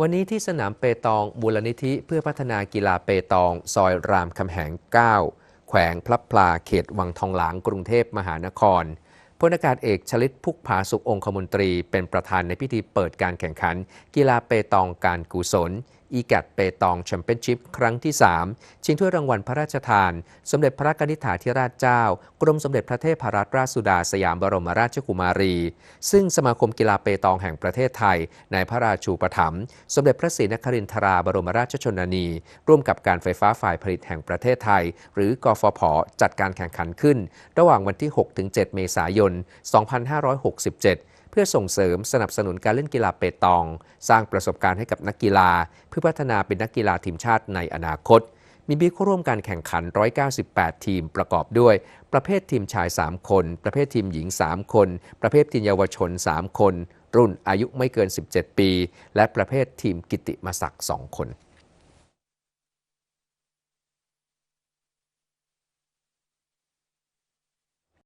วันนี้ที่สนามเปตองมูลนิธิเพื่อพัฒนากีฬาเปตอง ซอยรามคำแหง 9 แขวงพลับพลาเขตวังทองหลางกรุงเทพมหานคร พลอากาศเอกชลิตพุกผาสุของคมนตรี เป็นประธานในพิธีเปิดการแข่งขัน กีฬาเปตองการกุศลอีแกตเปตองแชมเปี้ยนชิพครั้งที่ 3 ชิงถ้วยรางวัลพระราชทาน สมเด็จพระกนิษฐาธิราชเจ้า กรมสมเด็จพระเทพรัตนราชสุดาสยามบรมราชกุมารี ซึ่งสมาคมกีฬาเปตองแห่งประเทศไทย ในพระราชูปถัมภ์สมเด็จพระศรีนครินทราบรมราชชนนี ร่วมกับการไฟฟ้าฝ่ายผลิตแห่งประเทศไทย หรือกฟผจัดการแข่งขันขึ้น ระหว่างวันที่ 6-7 เมษายน2567 เพื่อส่งเสริมสนับสนุนการเล่นกีฬาเปตอง สร้างประสบการณ์ให้กับนักกีฬา เพื่อพัฒนาเป็นนักกีฬาทีมชาติในอนาคต มีบีเข้าร่วมการแข่งขัน 198 ทีมประกอบด้วย ประเภททีมชาย 3 คน ประเภททีมหญิง 3 คน ประเภททีมเยาวชน 3 คน รุ่นอายุไม่เกิน 17 ปี และประเภททีมกิตติมศักดิ์2คน